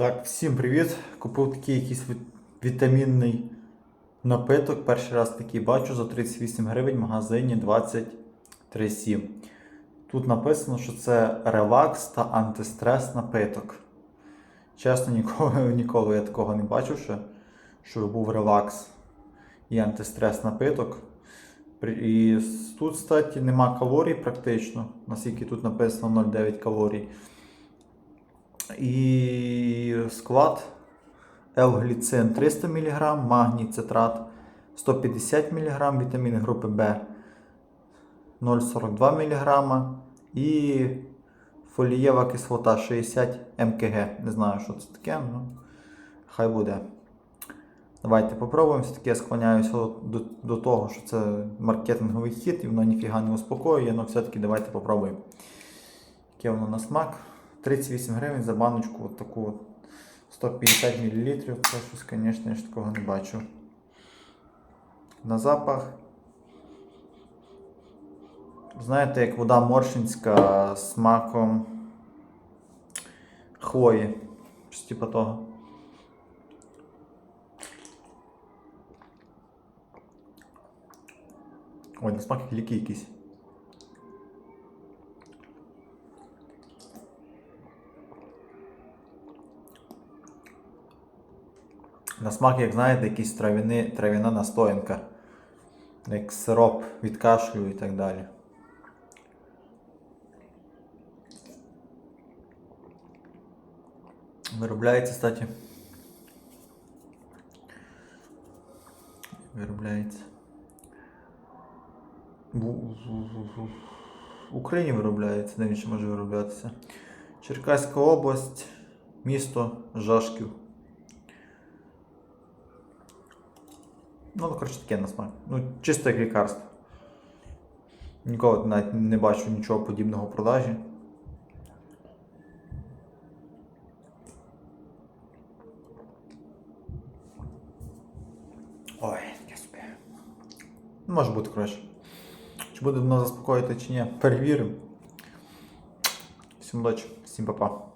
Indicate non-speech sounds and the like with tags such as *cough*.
Так, всім привіт! Купив такий якийсь вітамінний напиток. Перший раз такий бачу за 38 гривень в магазині 23,7. Тут написано, що це релакс та антистрес напиток. Чесно, ніколи, *laughs* ніколи я такого не бачив, ще, щоб був релакс і антистрес напиток. І тут, кстати, нема калорій практично, наскільки тут написано 0,9 калорій. І склад L-гліцин 300 мг, магній цитрат 150 мг, вітаміни групи В 0,42 мг і фолієва кислота 60 мкг. Не знаю, що це таке, ну хай буде. Давайте попробуємо. Все-таки я склоняюся до, до того, що це маркетинговий хід і воно ніфіга не успокоює, але все-таки давайте попробуємо. Яке воно на смак. 38 гривень за баночку от таку от 150 мл. Це щось, звісно, я ж такого не бачу. На запах. Знаєте, як вода моршинська з смаком хвої. Щось типу того. Ой, на смак як ліки якісь. На смак, як знаєте, якийсь трав'яни, трав'яна настоянка. Як сироп від кашлю і так далі. Виробляється, кстати. Виробляється. В, Україні виробляється, де може вироблятися. Черкаська область, місто Жашків. Ну, коротше, таке на смак. Ну, чисто як лікарство. Ніколи навіть не бачу нічого подібного в продажі. Ой, я собі. Ну, Може бути краще. Чи буде воно заспокоїти чи ні, перевіримо. Всім удачі, всім па-па.